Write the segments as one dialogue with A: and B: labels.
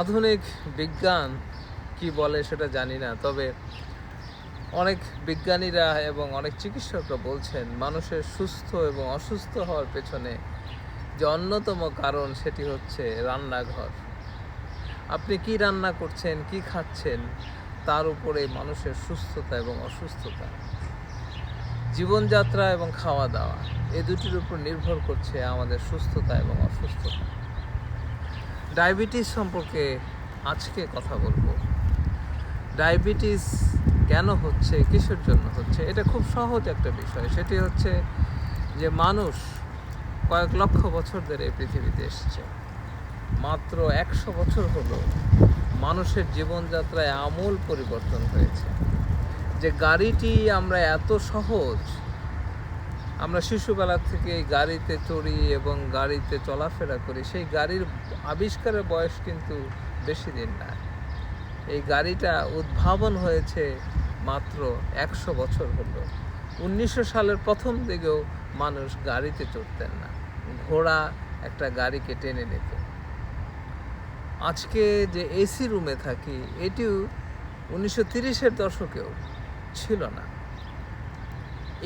A: আধুনিক বিজ্ঞান কি বলে সেটা জানি না, তবে অনেক বিজ্ঞানীরা এবং অনেক চিকিৎসকরা বলছেন, মানুষের সুস্থ এবং অসুস্থ হওয়ার পেছনে যে অন্যতম কারণ সেটি হচ্ছে রান্নাঘর। আপনি কি রান্না করছেন, কি খাচ্ছেন, তার উপরে মানুষের সুস্থতা এবং অসুস্থতা, জীবনযাত্রা এবং খাওয়া দাওয়া, এ দুটির উপর নির্ভর করছে আমাদের সুস্থতা এবং অসুস্থতা। ডায়াবেটিস সম্পর্কে আজকে কথা বলব। ডায়াবেটিস কেন হচ্ছে, কিসের জন্য হচ্ছে, এটা খুব সহজ একটা বিষয়। সেটি হচ্ছে যে মানুষ কয়েক লক্ষ বছর ধরে এই পৃথিবীতে এসছে। মাত্র একশো বছর হলো মানুষের জীবনযাত্রায় আমূল পরিবর্তন হয়েছে। যে গাড়িটি আমরা এত সহজ আমরা শিশুবেলা থেকে গাড়িতে চড়ি এবং গাড়িতে চলাফেরা করি, সেই গাড়ির আবিষ্কারের বয়স কিন্তু বেশি দিন না। এই গাড়িটা উদ্ভাবন হয়েছে মাত্র একশো বছর হলো। উনিশশো সালের প্রথম দিকেও মানুষ গাড়িতে চড়তেন না। ঘোড়া একটা গাড়িকে টেনে নিত। আজকে যে এসি রুমে থাকি, এটিও উনিশশো তিরিশের দশকেও ছিল না।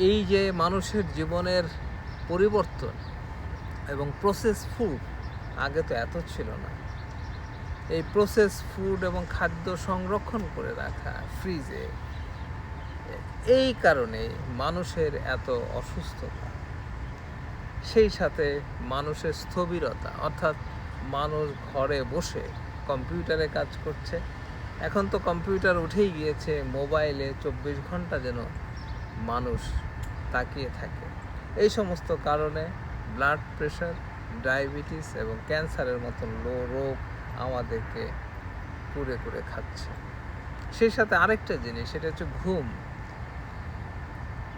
A: এই যে মানুষের জীবনের পরিবর্তন এবং প্রসেস ফুড আগে তো এত ছিল না। এই প্রসেস ফুড এবং খাদ্য সংরক্ষণ করে রাখা ফ্রিজে এই কারণে মানুষের এত অসুস্থতা। সেই সাথে মানুষের স্থবিরতা, অর্থাৎ মানুষ ঘরে বসে কম্পিউটারে কাজ করছে। এখন তো কম্পিউটার উঠেই গিয়েছে, মোবাইলে চব্বিশ ঘণ্টা যেন মানুষ তাকিয়ে থাকে। এই সমস্ত কারণে ব্লাড প্রেশার ডায়াবেটিস এবং ক্যান্সারের মতন লো রোগ আমাদেরকে কুড়ে কুড়ে খাচ্ছে। সেই সাথে আরেকটা জিনিস, সেটা হচ্ছে ঘুম।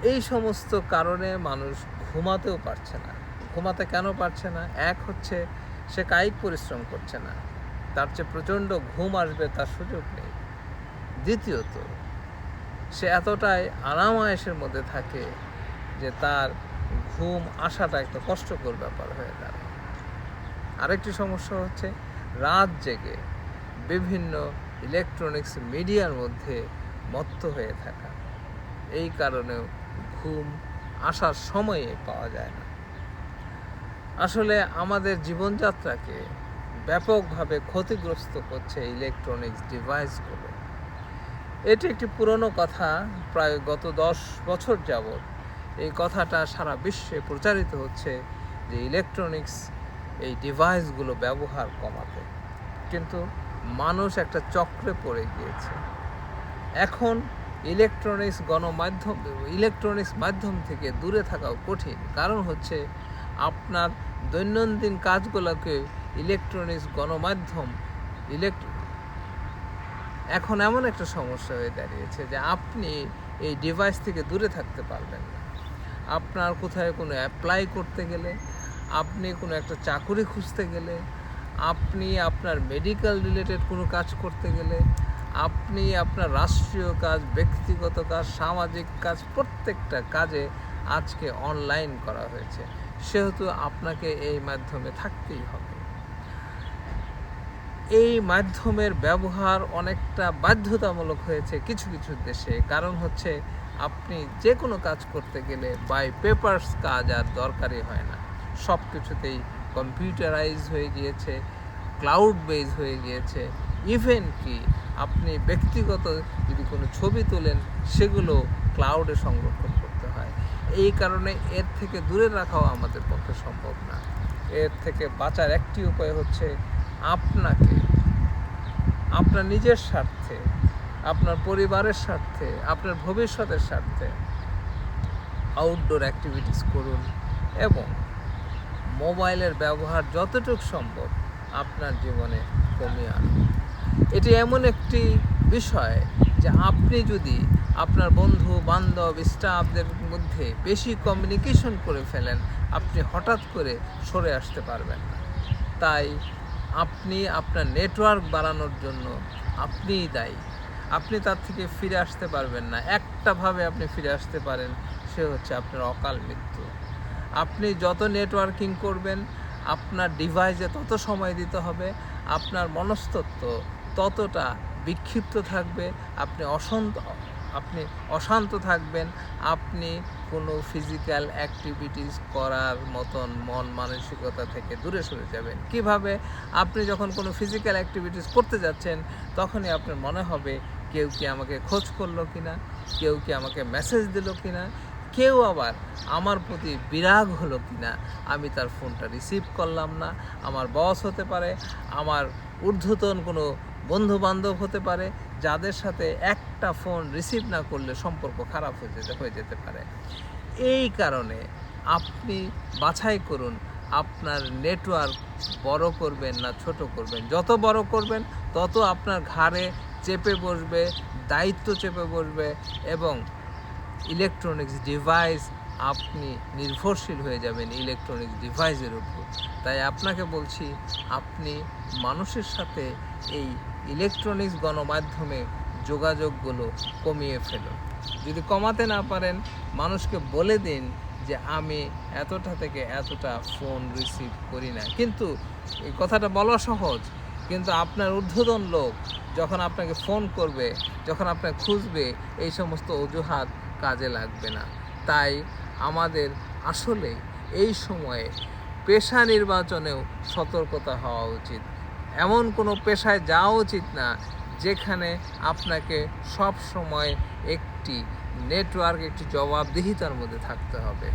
A: এই সমস্ত কারণে মানুষ ঘুমাতেও পারছে না। ঘুমাতে কেন পারছে না? এক হচ্ছে সে কায়িক পরিশ্রম করছে না। তার চেয়ে প্রচণ্ড ঘুম আসবে তার সুযোগ নেই। দ্বিতীয়ত, সে এতটাই আরামায়েশের মধ্যে থাকে যে তার ঘুম আসাটা একটা কষ্টকর ব্যাপার হয়ে দাঁড়ায়। আরেকটি সমস্যা হচ্ছে রাত জেগে বিভিন্ন ইলেকট্রনিক্স মিডিয়ার মধ্যে মত্ত হয়ে থাকা। এই কারণেও ঘুম আসার সময়ে পাওয়া যায় না। আসলে আমাদের জীবনযাত্রাকে ব্যাপকভাবে ক্ষতিগ্রস্ত করছে ইলেকট্রনিক্স ডিভাইসগুলো এটি একটি পুরনো কথা, প্রায় গত দশ বছর যাবৎ এই কথাটা সারা বিশ্বে প্রচারিত হচ্ছে যে ইলেকট্রনিক্স এই ডিভাইসগুলো ব্যবহার কমাতে। কিন্তু মানুষ একটা চক্রে পড়ে গিয়েছে। এখন ইলেকট্রনিক্স গণমাধ্যম ইলেকট্রনিক্স মাধ্যম থেকে দূরে থাকাও কঠিন। কারণ হচ্ছে আপনার দৈনন্দিন কাজগুলোকে ইলেকট্রনিক্স গণমাধ্যম ইলেকট্র এখন এমন একটা সমস্যা হয়ে দাঁড়িয়েছে যে আপনি এই ডিভাইস থেকে দূরে থাকতে পারবেন না। আপনার কোথায় কোনো অ্যাপ্লাই করতে গেলে, আপনি কোনো একটা চাকুরি খুঁজতে গেলে, আপনি আপনার মেডিকেল রিলেটেড কোনো কাজ করতে গেলে, আপনি আপনার রাষ্ট্রীয় কাজ, ব্যক্তিগত কাজ, সামাজিক কাজ, প্রত্যেকটা কাজে আজকে অনলাইন করা হয়েছে। সেহেতু আপনাকে এই মাধ্যমে থাকতেই হবে। এই মাধ্যমের ব্যবহার অনেকটা বাধ্যতামূলক হয়েছে কিছু কিছু দেশে। কারণ হচ্ছে আপনি যে কোনো কাজ করতে গেলে বাই পেপারস কাজ আর দরকারই হয় না। সব কিছুতেই কম্পিউটারাইজ হয়ে গিয়েছে ক্লাউড বেজ হয়ে গিয়েছে। ইভেন কি আপনি ব্যক্তিগত যদি কোনো ছবি তোলেন, সেগুলো ক্লাউডে সংরক্ষণ করতে হয়। এই কারণে এর থেকে দূরে রাখাও আমাদের পক্ষে সম্ভব না। এর থেকে বাঁচার একটি উপায় হচ্ছে, আপনাকে, আপনার নিজের স্বার্থে আপনার পরিবারের স্বার্থে, আপনার ভবিষ্যতের স্বার্থে আউটডোর অ্যাক্টিভিটিস করুন এবং মোবাইলের ব্যবহার যতটুকু সম্ভব আপনার জীবনে কমিয়ে আনুন। এটি এমন একটি বিষয় যে আপনি যদি আপনার বন্ধু, বান্ধব স্টাফদের মধ্যে বেশি কমিউনিকেশন করে ফেলেন, আপনি হঠাৎ করে সরে আসতে পারবেন না। তাই আপনি আপনার নেটওয়ার্ক বাড়ানোর জন্য আপনিই দায়ী। আপনি তার থেকে ফিরে আসতে পারবেন না। একটাভাবে আপনি ফিরে আসতে পারেন, সে হচ্ছে আপনার অকাল মৃত্যু। আপনি যত নেটওয়ার্কিং করবেন, আপনার ডিভাইসে তত সময় দিতে হবে, আপনার মনস্তত্ব ততটা বিক্ষিপ্ত থাকবে, আপনি অশান্ত আপনি অশান্ত থাকবেন, আপনি কোনো ফিজিক্যাল অ্যাক্টিভিটিস করার মতন মন মানসিকতা থেকে দূরে সরে যাবেন। কীভাবে? আপনি যখন কোনো ফিজিক্যাল অ্যাক্টিভিটিস করতে যাচ্ছেন, তখনই আপনার মনে হবে কেউ কি আমাকে খোঁজ করল কিনা, কেউ কি আমাকে মেসেজ দিলো কিনা, কেউ আবার আমার প্রতি বিরাগ হলো কিনা, আমি তার ফোনটা রিসিভ করলাম না। আমার বস হতে পারে, আমার ঊর্ধ্বতন কোনো বন্ধু বান্ধব হতে পারে, যাদের সাথে একটা ফোন রিসিভ না করলে সম্পর্ক খারাপ হয়ে যেতে হয়ে যেতে পারে। এই কারণে আপনি বাছাই করুন, আপনার নেটওয়ার্ক বড় করবেন না ছোট করবেন। যত বড় করবেন, তত আপনার ঘাড়ে চেপে বসবে, দায়িত্ব চেপে বসবে এবং ইলেকট্রনিক্স ডিভাইস আপনি নির্ভরশীল হয়ে যাবেন ইলেকট্রনিক্স ডিভাইসের উপর। তাই আপনাকে বলছি, আপনি মানুষের সাথে এই ইলেকট্রনিক্স গণমাধ্যমে যোগাযোগগুলো কমিয়ে ফেলুন। যদি কমাতে না পারেন, মানুষকে বলে দিন যে, আমি এতটা থেকে এতটা ফোন রিসিভ করি না। কিন্তু এই কথাটা বলা সহজ। কিন্তু আপনার ঊর্ধ্বতন লোক যখন আপনাকে ফোন করবে, যখন আপনাকে খুঁজবে, এই সমস্ত অজুহাত কাজে লাগবে না। তাই আমাদের আসলে এই সময়ে পেশা নির্বাচনেও সতর্কতা হওয়া উচিত। এমন কোনো পেশায় যাওয়া উচিত না, যেখানে আপনাকে সব সময় একটি নেটওয়ার্ক একটি জবাবদিহিতার মধ্যে থাকতে হবে।